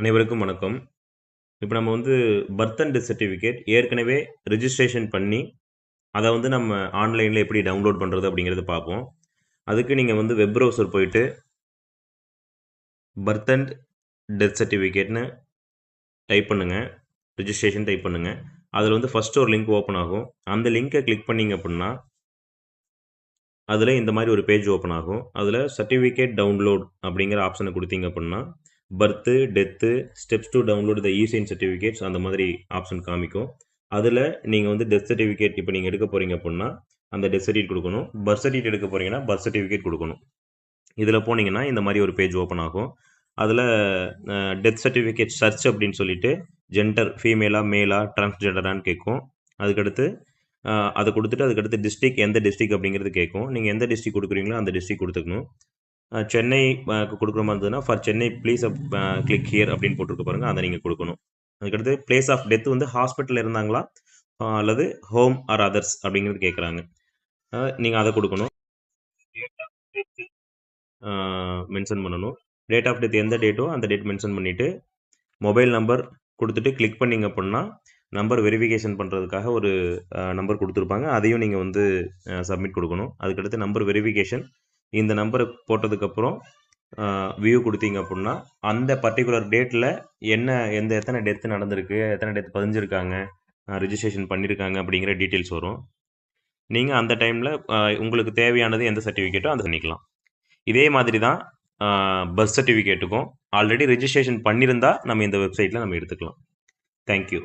அனைவருக்கும் வணக்கம். இப்போ நம்ம வந்து பர்த் அண்ட் டெத் சர்டிஃபிகேட் ஏற்கனவே ரிஜிஸ்ட்ரேஷன் பண்ணி அதை வந்து நம்ம ஆன்லைனில் எப்படி டவுன்லோட் பண்ணுறது அப்படிங்கிறத பார்ப்போம். அதுக்கு நீங்கள் வந்து வெப் ப்ரௌசர் போயிட்டு பர்த் அண்ட் டெத் சர்டிஃபிகேட்னு டைப் பண்ணுங்கள் ரிஜிஸ்ட்ரேஷன் டைப் பண்ணுங்கள் அதில் வந்து ஃபஸ்ட்டு ஒரு லிங்க் ஓப்பன் ஆகும். அந்த லிங்க்கை கிளிக் பண்ணிங்க அப்படின்னா அதில் இந்த மாதிரி ஒரு பேஜ் ஓப்பன் ஆகும். அதில் சர்டிஃபிகேட் டவுன்லோட் அப்படிங்கிற ஆப்ஷனை கொடுத்தீங்க அப்படின்னா birth death steps to download the esign certificates அந்த மாதிரி ஆப்ஷன் காமிக்கும். அதில் நீங்கள் வந்து டெத் சர்டிஃபிகேட் இப்போ நீங்கள் எடுக்க போகிறீங்க அப்படின்னா அந்த டெத் சர்டிஃபிகேட் கொடுக்கணும். பர்த் சர்டிஃபிகேட் எடுக்க போகிறீங்கன்னா பர்த் சர்டிஃபிகேட் கொடுக்கணும். இதில் போனீங்கன்னா இந்த மாதிரி ஒரு பேஜ் ஓப்பன் ஆகும். அதில் டெத் சர்டிஃபிகேட் சர்ச் அப்படின்னு சொல்லிட்டு ஜென்டர் ஃபீமேலா மேலா டிரான்ஸ்ஜெண்டரான்னு கேட்கும் அதுக்கடுத்து அதை கொடுத்துட்டு அதுக்கடுத்து டிஸ்ட்ரிக் எந்த டிஸ்ட்ரிக் அப்படிங்கிறது கேட்கும் நீங்கள் எந்த டிஸ்ட்ரிக் கொடுக்குறீங்களோ அந்த டிஸ்ட்ரிக் கொடுத்துக்கணும். சென்னை கொடுக்குற மாதிரி இருந்ததுன்னா for Chennai please click here அப்படின்னு போட்டிருக்க பாருங்க. அதை நீங்கள் கொடுக்கணும். அதுக்கடுத்து பிளேஸ் ஆஃப் டெத் வந்து ஹாஸ்பிட்டலில் இருந்தாங்களா? அல்லது ஹோம் ஆர் அதர்ஸ் அப்படிங்கிறது கேட்குறாங்க நீங்கள் அதை கொடுக்கணும். மென்ஷன் பண்ணணும். டேட் ஆஃப் டெத் எந்த டேட்டோ அந்த டேட் மென்ஷன் பண்ணிவிட்டு மொபைல் நம்பர் கொடுத்துட்டு கிளிக் பண்ணிங்க அப்படின்னா நம்பர் வெரிஃபிகேஷன் பண்ணுறதுக்காக ஒரு நம்பர் கொடுத்துருப்பாங்க. அதையும் நீங்கள் வந்து சப்மிட் கொடுக்கணும். அதுக்கடுத்து நம்பர் வெரிஃபிகேஷன் இந்த நம்பரை போட்டதுக்கப்புறம் வியூ கொடுத்தீங்க அப்படின்னா அந்த பர்டிகுலர் டேட்டில் என்ன எந்த எத்தனை டெத்து நடந்திருக்கு எத்தனை டெத் பதிஞ்சிருக்காங்க ரிஜிஸ்ட்ரேஷன் பண்ணியிருக்காங்க அப்படிங்கிற டீட்டெயில்ஸ் வரும். நீங்கள் அந்த டைமில் உங்களுக்கு தேவையானது எந்த சர்டிஃபிகேட்டோ அதை பண்ணிக்கலாம். இதே மாதிரி தான் பர்த் சர்டிஃபிகேட்டுக்கும் ஆல்ரெடி ரிஜிஸ்ட்ரேஷன் பண்ணியிருந்தால் நம்ம இந்த வெப்சைட்டில் நம்ம எடுத்துக்கலாம். தேங்க்யூ